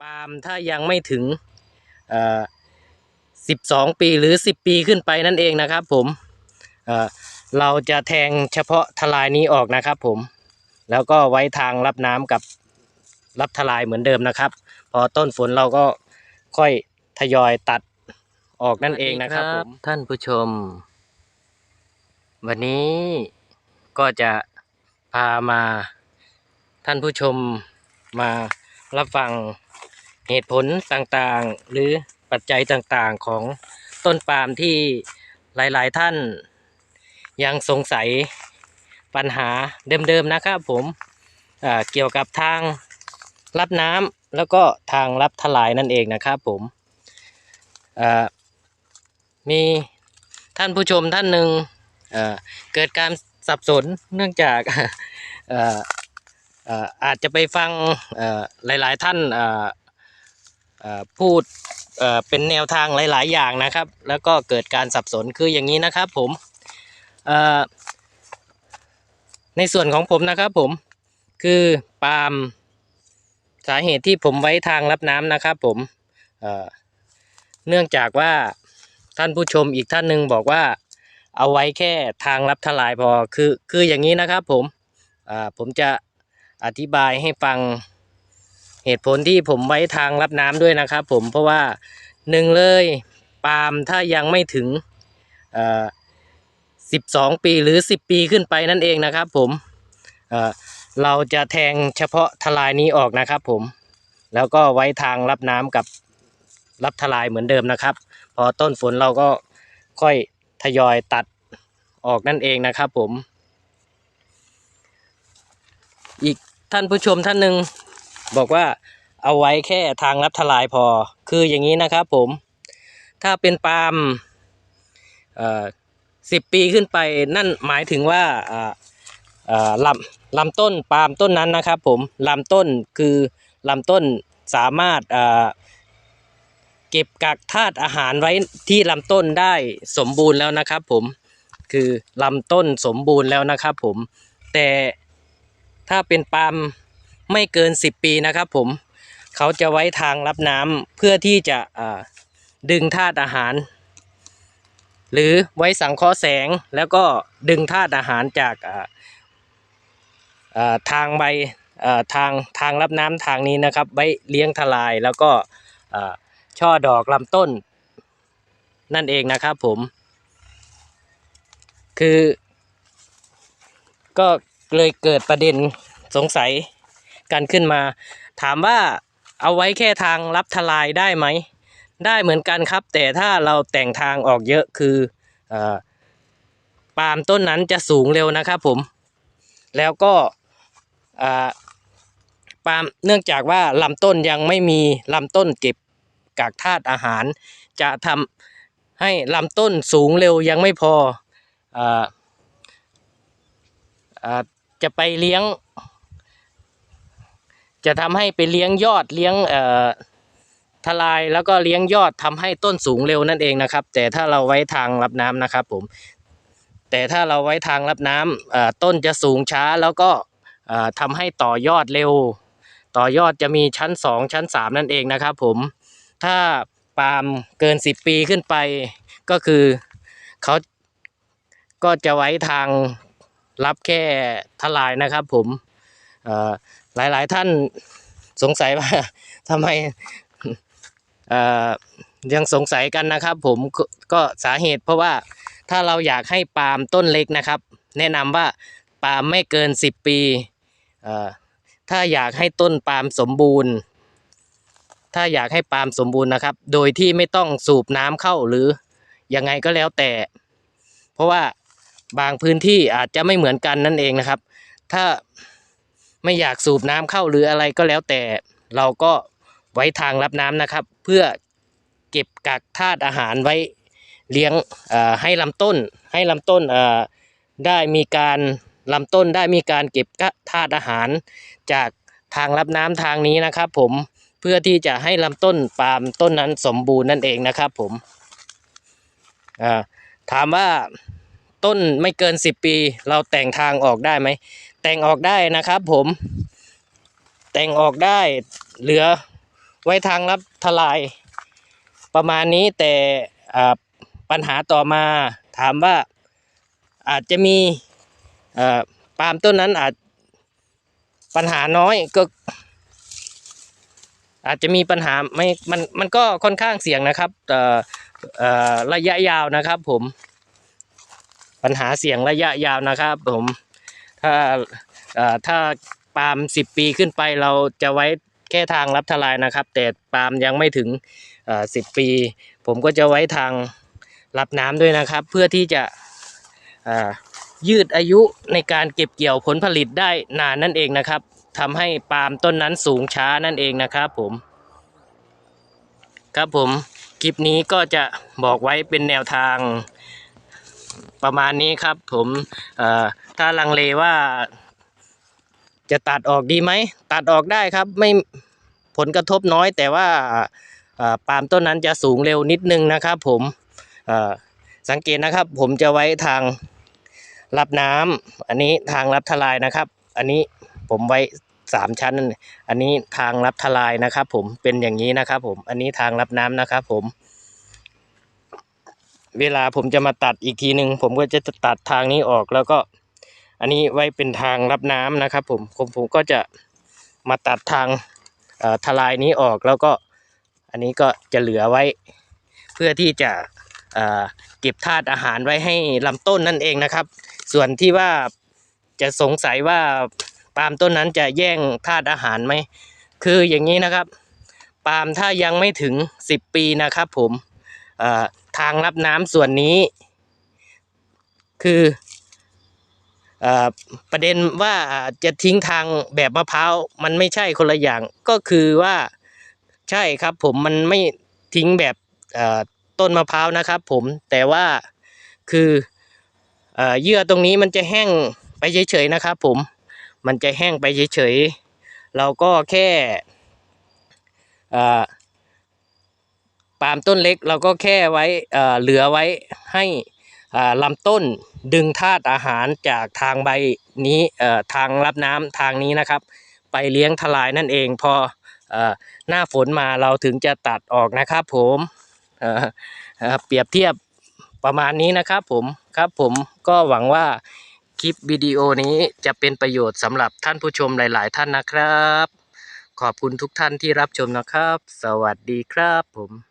ปาล์มถ้ายังไม่ถึงเอ่อสิบสองปีหรือสิบปีขึ้นไปนั่นเองนะครับ ผมเออเราจะแทงเฉพาะทลายนี้ออกนะครับ ผม แล้วก็ไว้ทางรับน้ำกับรับทลายเหมือนเดิมนะครับ พอต้นฝนเราก็ค่อยทยอยตัดออกนั่นเองนะครับผมท่านผู้ชม วันนี้ก็จะพามาท่านผู้ชมมารับฟัง เหตุผลต่างๆ หรือปัจจัยต่างๆของต้นปาล์มที่หลายๆท่านยังสงสัยปัญหาเดิมๆนะครับผมเกี่ยวกับทางรับน้ำแล้วก็ทางรับทลายนั่นเองนะครับผมมีท่านผู้ชมท่านหนึ่งเเกิดการสับสนเนื่องจากอออาจจะไปฟังหลายๆท่าน พูดเป็นแนวทางหลาย ๆ อย่างนะครับ แล้วก็เกิดการสับสนคืออย่างนี้นะครับผมในส่วนของผมนะครับผมคือปาล์มสาเหตุที่ผมไว้ทางรับน้ำนะครับผมเเนื่องจากว่าท่านผู้ชมอีกท่านหนึ่งบอกว่าเอาไว้แค่ทางรับทลายพอคือคืออย่างนี้นะครับผมผมจะอธิบายให้ฟัง เหตุผลที่ผมไว้ทางรับน้ำด้วยนะครับ ผมเพราะว่าหนึ่งเลยปาล์มถ้ายังไม่ถึงสิบสองปีหรือสิบปีขึ้นไปนั่นเองนะครับ ผมเเราจะแทงเฉพาะทลายนี้ออกนะครับ ผมแล้วก็ไว้ทางรับน้ำกับรับทลายเหมือนเดิมนะครับ พอต้นฝนเราก็ค่อยทยอยตัดออกนั่นเองนะครับ ผม อีกท่านผู้ชมท่านหนึ่ง บอกว่าเอาไว้แค่ทางรับทลายพอ คืออย่างนี้นะครับผม ถ้าเป็นปาล์มสิบปีขึ้นไปนั่นหมายถึงว่าอ่อลำลำต้นปาล์มต้นนั้นนะครับผมลำต้นคือลำต้นสามารถอ่าเก็บกักธาตุอาหารไว้ที่ลำต้นได้สมบูรณ์แล้วนะครับผมคือลำต้นสมบูรณ์แล้วนะครับผมแต่ถ้าเป็นปาล์ม ไม่เกิน 10 ปีนะครับผมเขาจะไว้ทางรับน้ำเพื่อที่จะดึงธาตุอาหาร หรือไว้สังเคราะห์แสงแล้วก็ดึงธาตุอาหารจากทางใบทางทางรับน้ำทางนี้นะครับไว้เลี้ยงทลายแล้วก็ช่อดอกลำต้น นั่นเองนะครับผม คือ ก็เลยเกิดประเด็นสงสัย กันขึ้นมา ถามว่าเอาไว้แค่ทางรับทลายได้ไหม ได้เหมือนกันครับ แต่ถ้าเราแต่งทางออกเยอะคืออปาล์มต้นนั้นจะสูงเร็วนะครับผม แล้วก็ปาล์มเนื่องจากว่าลำต้นยังไม่มีลำต้นเก็บกากธาตุอาหาร จะทำให้ลำต้นสูงเร็วยังไม่พอออจะไปเลี้ยง จะทำให้ไปเลี้ยงยอดเลี้ยงเอ่อทลายแล้วก็เลี้ยงยอดทำให้ต้นสูงเร็วนั่นเองนะครับ แต่ถ้าเราไว้ทางรับน้ำนะครับผม แต่ถ้าเราไว้ทางรับน้ำอ่าต้นจะสูงช้าแล้วก็อ่าทำให้ต่อยอดเร็ว ต่อยอดจะมีชั้น 2 ชั้น 3 นั่นเองนะครับผมถ้าปาล์มเกิน 10 ปีขึ้นไป ก็คือเขาก็จะไว้ทางรับแค่ทลายนะครับผม เอ่อหลายท่านสงสัยว่าทำไมยังสงสัยกันนะครับ ผมก็สาเหตุเพราะว่าถ้าเราอยากให้ปาล์มต้นเล็กนะครับ แนะนำว่าปาล์มไม่เกิน 10 ปีถ้าอยากให้ต้นปาล์มสมบูรณ์ ถ้าอยากให้ปาล์มสมบูรณ์นะครับ โดยที่ไม่ต้องสูบน้ำเข้าหรือยังไงก็แล้วแต่ เพราะว่าบางพื้นที่อาจจะไม่เหมือนกันนั่นเองนะครับ ถ้า ไม่อยากสูบน้ำเข้าหรืออะไรก็แล้วแต่เราก็ไว้ทางรับน้ำนะครับ เพื่อเก็บกักธาตุอาหารไว้เลี้ยงให้ลำต้น ให้ลำต้นได้มีการลำต้นได้มีการเก็บธาตุอาหารจากทางรับน้ำทางนี้นะครับ ผมเพื่อที่จะให้ลำต้นปาล์มต้นนั้นสมบูรณ์นั่นเองนะครับ ผมถามว่า ต้นไม่เกิน 10 ปี เราแต่งทางออกได้ไหม แต่งออกได้นะครับผม แต่งออกได้เหลือไว้ทางรับทลาย ประมาณนี้แต่ปัญหาต่อมาถามว่าอาจจะมีปาล์มต้นนั้นอาจปัญหาน้อยก็ อาจจะมีปัญหาไม่มันมันก็ค่อนข้างเสี่ยงนะครับระยะยาวนะครับผม ปัญหาเสี่ยงระยะยาวนะครับผมถ้าถ้าปาล์มสิบปีขึ้นไปเราจะไว้แค่ทางรับทลายนะครับ แต่ปาล์มยังไม่ถึงสิบปี ผมก็จะไว้ทางรับน้ำด้วยนะครับ เพื่อที่จะยืดอายุในการเก็บเกี่ยวผลผลิตได้นานนั่นเองนะครับทำให้ปาล์มต้นนั้นสูงช้านั่นเองนะครับผม ครับผมคลิปนี้ก็จะบอกไว้เป็นแนวทาง ประมาณนี้ครับผมถ้าลังเลว่า จะตัดออกดีไหม ตัดออกได้ครับไม่ผลกระทบน้อยแต่ว่าปาล์มต้นนั้นจะสูงเร็วนิดนึงนะครับผมสังเกตนะครับผมจะไว้ทางรับน้ำอันนี้ทางรับทลายนะครับ อันนี้ผมไว้สามชั้น อันนี้ทางรับทลายนะครับ ผมเป็นอย่างนี้นะครับ ผมอันนี้ทางรับน้ำนะครับ ผม เวลาผมจะมาตัดอีกทีหนึ่งผมก็จะตัดทางนี้ออกแล้วก็ อันนี้ไว้เป็นทางรับน้ำนะครับ ผมผมผมก็จะมาตัดทางทลายนี้ออกแล้วก็อันนี้ก็จะเหลือไว้ เพื่อที่จะเเก็บธาตุอาหารไว้ให้ลำต้นนั่นเองนะครับ ส่วนที่ว่าจะสงสัยว่าปาล์มต้นนั้นจะแย่งธาตุอาหารไหมคืออย่างนี้นะครับ ปาล์มถ้ายังไม่ถึง 10 ปีนะครับ ผมอ่อ ทางรับน้ำส่วนนี้ คืออประเด็นว่าจะทิ้งทางแบบมะพร้าวมันไม่ใช่คนละอย่าง ก็คือว่าใช่ครับผมมันไม่ทิ้งแบบต้นมะพร้าวนะครับ ผมแต่ว่าคือเอ่อเยื่อตรงนี้มันจะแห้งไปเฉยๆนะครับ ผมมันจะแห้งไปเฉยๆเราก็แค่ ปาล์มต้นเล็กเราก็แค่ไว้เหลือไว้ให้ลำต้นดึงธาตุอาหารจากทางใบนี้ทางรับน้ำทางนี้นะครับ ไปเลี้ยงทลายนั่นเองพออหน้าฝนมาเราถึงจะตัดออกนะครับ ผมเเเปรียบเทียบประมาณนี้นะครับ ผมครับผมก็หวังว่าคลิปวิดีโอนี้จะเป็นประโยชน์สำหรับท่านผู้ชมหลาย ๆ ท่านนะครับ ขอบคุณทุกท่านที่รับชมนะครับ สวัสดีครับผม